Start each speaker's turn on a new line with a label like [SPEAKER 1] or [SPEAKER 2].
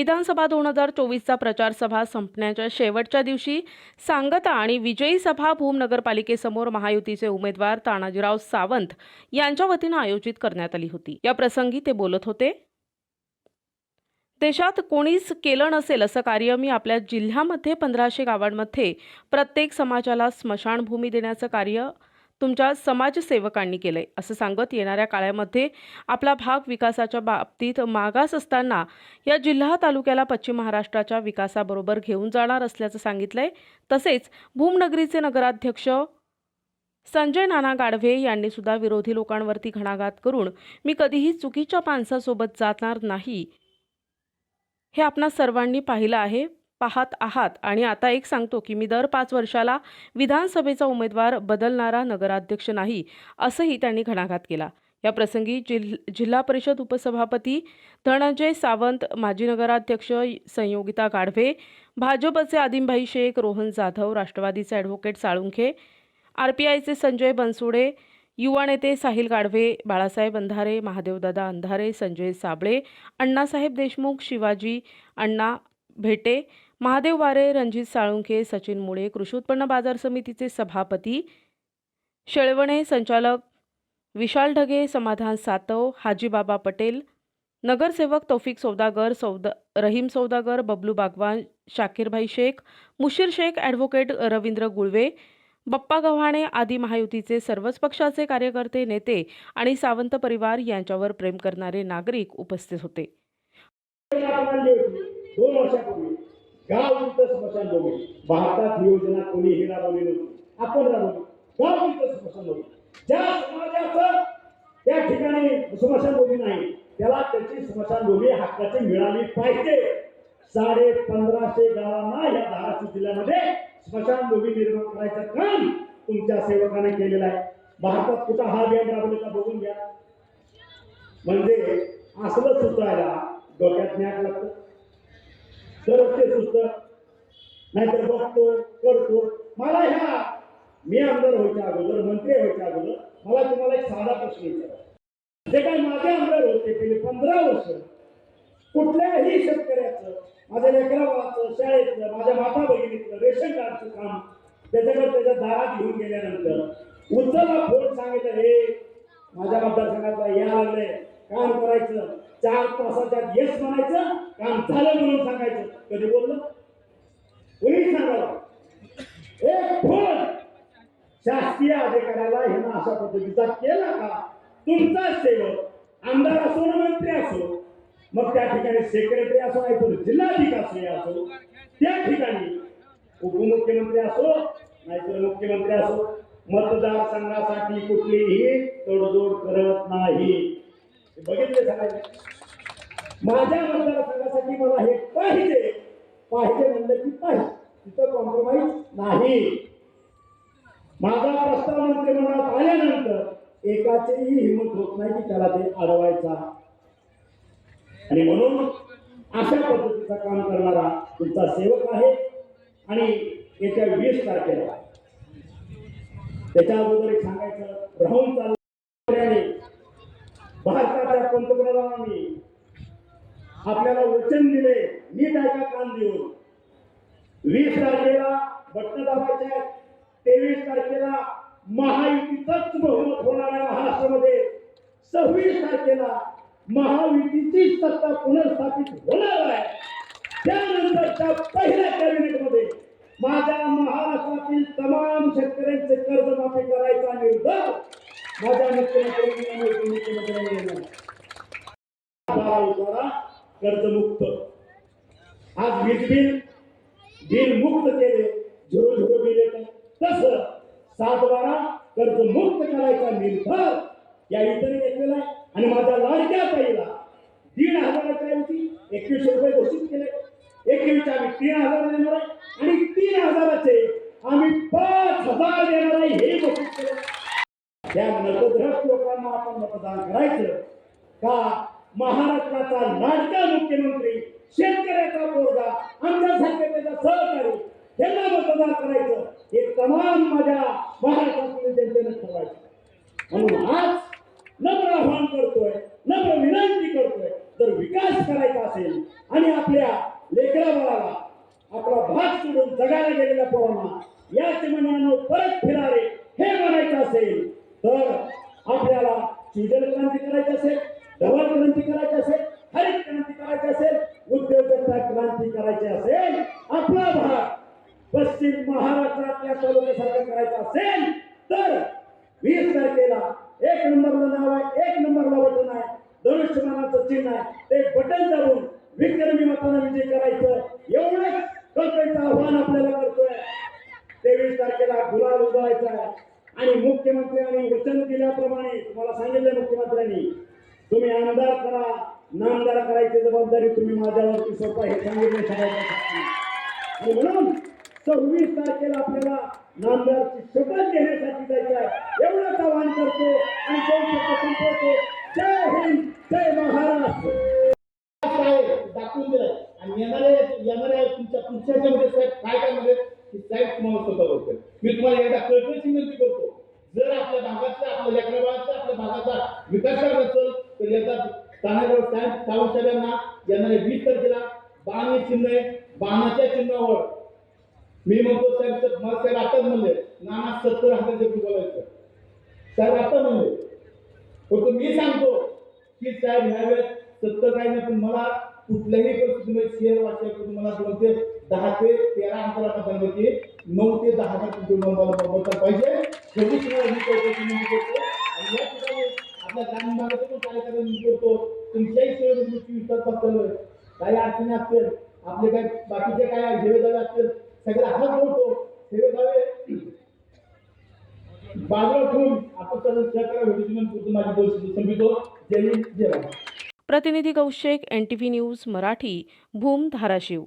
[SPEAKER 1] विधानसभा दोन हजार चोवीसचा प्रचार सभा संपण्याच्या शेवटच्या दिवशी सांगता आणि विजयी सभा भूम नगरपालिकेसमोर महायुतीचे उमेदवार तानाजीराव सावंत यांच्या वतीनं आयोजित करण्यात आली होती. या प्रसंगी ते बोलत होते देशात कोणीच केलं नसेल असं कार्य मी आपल्या जिल्ह्यामध्ये पंधराशे गावांमध्ये प्रत्येक समाजाला स्मशानभूमी देण्याचं कार्य तुमच्या समाजसेवकांनी केलंय. असं सांगत येणाऱ्या काळामध्ये आपला भाग विकासाच्या बाबतीत मागास असताना या जिल्हा तालुक्याला पश्चिम महाराष्ट्राच्या विकासाबरोबर घेऊन जाणार असल्याचं सांगितलंय. तसेच भूमनगरीचे नगराध्यक्ष संजय नाना गाढवे यांनी सुद्धा विरोधी लोकांवरती घणाघात करून मी कधीही चुकीच्या माणसासोबत जाणार नाही. हे आपणा सर्वांनी पाहिलं आहे. पाहत आहात. आणि आता एक सांगतो की मी दर पाच वर्षाला विधानसभेचा उमेदवार बदलणारा नगराध्यक्ष नाही असंही त्यांनी घणाघात केला. या प्रसंगी जिल्ह जिल्हा परिषद उपसभापती धनंजय सावंत माजी नगराध्यक्ष संयोगिता गाढवे भाजपचे आदिमभाई शेख रोहन जाधव राष्ट्रवादीचे ॲडव्होकेट साळुंखे आर पी आयचे संजय बनसोडे युवा नेते साहिल गाढवे बाळासाहेब अंधारे महादेवदादा अंधारे संजय साबळे अण्णासाहेब देशमुख शिवाजी अण्णा भेटे महादेव वारे रणजित साळुंखे सचिन मुळे कृषी उत्पन्न बाजार समितीचे सभापती शेळवणे संचालक विशाल ढगे समाधान सातव हाजीबाबा पटेल नगरसेवक तौफिक सौदागर सौदा रहीम सौदागर बबलू बागवान शाकीरभाई शेख मुशीर शेख ॲडव्होकेट रवींद्र गुळवे बप्पा गव्हाणे आदी महायुतीचे सर्वच पक्षाचे कार्यकर्ते नेते आणि सावंत परिवार यांच्यावर प्रेम करणारे नागरिक उपस्थित होते.
[SPEAKER 2] गाव युक्त स्मशानभूमी. भारतात योजना योजना कोणीही राबवली नव्हती. आपण राबवली. गाव युक्त स्मशानभूमी. ज्या समाजाचं त्या ठिकाणी स्मशानभूमी नाही त्याला त्याची स्मशानभूमी हक्काची मिळाली पाहिजे. साडे पंधराशे गावांना या धाराशिव जिल्ह्यामध्ये स्मशानभूमी निर्माण करायचं काम तुमच्या सेवकाने केलेलं आहे. भारतात कुठं हा व्यायाम राबवला का बघून घ्या. म्हणजे असलं सुचायला डोक्यात न्याक लागतं. तरच ते नाहीतर बघतो करतो. मला ह्या मी आमदार व्हायच्या अगोदर मंत्री व्हायच्या अगोदर मला तुम्हाला एक साधा प्रश्न विचारा जे काही माझे आमदार होते गेले पंधरा वर्ष कुठल्याही शेतकऱ्याचं माझ्या लेकराबाळाचं शाळेतलं माझ्या माता बहिणीतलं रेशन कार्डचं काम त्याच्याकडे त्याच्या दारात घेऊन गेल्यानंतर उचला फोन सांगितलं हे माझ्या मतदारसंघातला या लागले काम करायचं चार तासाच्या येस म्हणायचं काम झालं म्हणून सांगायचं. कधी बोललं? कोणी सांगावं. एक फोन शासकीय अधिकाऱ्याला ह्यानं अशा पद्धतीचा केला का? तुमचा सेवक आमदार असो ना मंत्री असो मग त्या ठिकाणी सेक्रेटरी असो नाही तर जिल्हाधिकारी असो त्या ठिकाणी उपमुख्यमंत्री असो नाहीतर मुख्यमंत्री असो मतदारसंघासाठी कुठलीही तडजोड करत नाही. बघितले सगळ्यांनी माझ्या मतदारसंघासाठी मला हे पाहिजे. पाहिजे म्हणलं की पाहिजे. तिथं कॉम्प्रोमाइज नाही. माझा प्रस्ताव मंत्रिमंडळात आल्यानंतर एकाचीही हिंमत होत नाही की त्याला ते अडवायचा. आणि म्हणून अशा पद्धतीचं काम करणारा तुमचा सेवक आहे. आणि येत्या वीस तारखेला त्याच्या अगोदर सांगायचं राहून चाललं भारताच्या पंतप्रधानांनी आपल्याला वचन दिले. नीट ऐका कान देऊन. वीस तारखेला बटन दाबायचे तेवीस तारखेला महायुतीचाच बहुमत होणार आहे महाराष्ट्रामध्ये सव्वीस तारखेला महायुतीची सत्ता पुनर्स्थापित होणार आहे. त्यानंतरच्या पहिल्या कॅबिनेटमध्ये माझ्या महाराष्ट्रातील तमाम शेतकऱ्यांचे कर्जमाफी करायचा निर्धार माझ्या कर्जमुक्त आज वीज बिल बिल मुक्त केले झुरू झुरू बिल येतं तसं सात बारा कर्ज मुक्त करायचा निर्धार या इतर घेतलेला आहे आणि माझ्या लाडक्या ताईला दीड हजाराच्या ऐवजी एकवीसशे रुपये घोषित केले एकवीसच्या आम्ही तीन हजार देणार आहे आणि तीन हजाराचे आम्ही पाच हजार देणार आहे हे घोषित केलं या नकद्रष्ट लोकांना आपण मतदान करायचं. का महाराष्ट्राचा लाडका मुख्यमंत्री शेतकऱ्याचा पोरगा आमच्या संघटनेचा सहकारी त्यांना मतदान करायचं. हे तमाम माझ्या महाराष्ट्रातील जनतेनं ठरवायचं. म्हणून आज नम्र आव्हान करतोय नम्र विनंती करतोय जर विकास करायचा असेल आणि आपल्या लेकराबाळाला आपला भाग सोडून जगायला गेलेल्या पोरांना या चिमण्यानं परत फिरावे हे म्हणायचं असेल पश्चिम महाराष्ट्रातल्या तालुक्यासारखं करायचं असेल तर वीस तारखेला एक नंबरला नाव आहे एक नंबरला बटन आहे धनुष्यमानाचं चिन्ह आहे ते बटन दाबून विक्रमी मतानं विजय करायचं. एवढंच कळकळीचं आव्हान आपल्याला करतोय. तेवीस तारखेला गुलाल उजवायचा आहे. आणि मुख्यमंत्र्यांनी वचन दिल्याप्रमाणे तुम्हाला सांगितलं मुख्यमंत्र्यांनी तुम्ही आमदार करा नामदार करायची जबाबदारी तुम्ही माझ्यावरती सोपा हे सांगितले आणि म्हणून सव्वीस तारखेला आपल्याला नामदारची शपथ घेण्यासाठी जायचं आहे. एवढंच आवाहन करतो आणि दोन शब्द संपवतो जय हिंद जय महाराष्ट्र.
[SPEAKER 3] दाखवून दिलाय आणि येणारे येणाऱ्या तुमच्या पुढच्या ह्याच्यामध्ये साहेब काय काय म्हणजे की साहेब तुम्हाला स्वतः बघतोय मी तुम्हाला एकदा कळकळीची विनंती करतो. जर आपल्या भागाचा आपल्या लेकराबाळाचा आपल्या भागाचा विकास करायचा असेल तर याचा तानागाव साहेब सावंत साहेबांना येणाऱ्या वीस तारखेला बाण हे चिन्ह आहे. बाणाच्या चिन्हावर मी म्हणतो साहेब मला साहेब आताच म्हणले. नाना सत्तर हजारचे रुपये बोलायचं. साहेब आता म्हणले. फक्त मी सांगतो की साहेब ह्या वेळेस सत्तर काही नाही पण मला कुठल्याही परिस्थितीमध्ये शेअर वाचायचं मला दोन ते दहा ते तेरा अंतराचा सांगितले नऊ ते दहा हजार तुमचे मला बघता पाहिजे. शेवटी तुम्हाला मी चौकशी मी करतो. आणि या ठिकाणी आपल्या ग्रामीण भागात पण कार्यक्रम मी करतो. तुमच्याही सेवेची विश्वास बसतोय काही अडचणी असतील आपले काय बाकीचे काय सेवेदावे असतील सगळे हात बाजूला ठेवून आपण सर्व माझी परिस्थिती संपितो जय जय
[SPEAKER 1] प्रतिनिधी Kaushik N T V news Marathi Bhoom Dharashiv.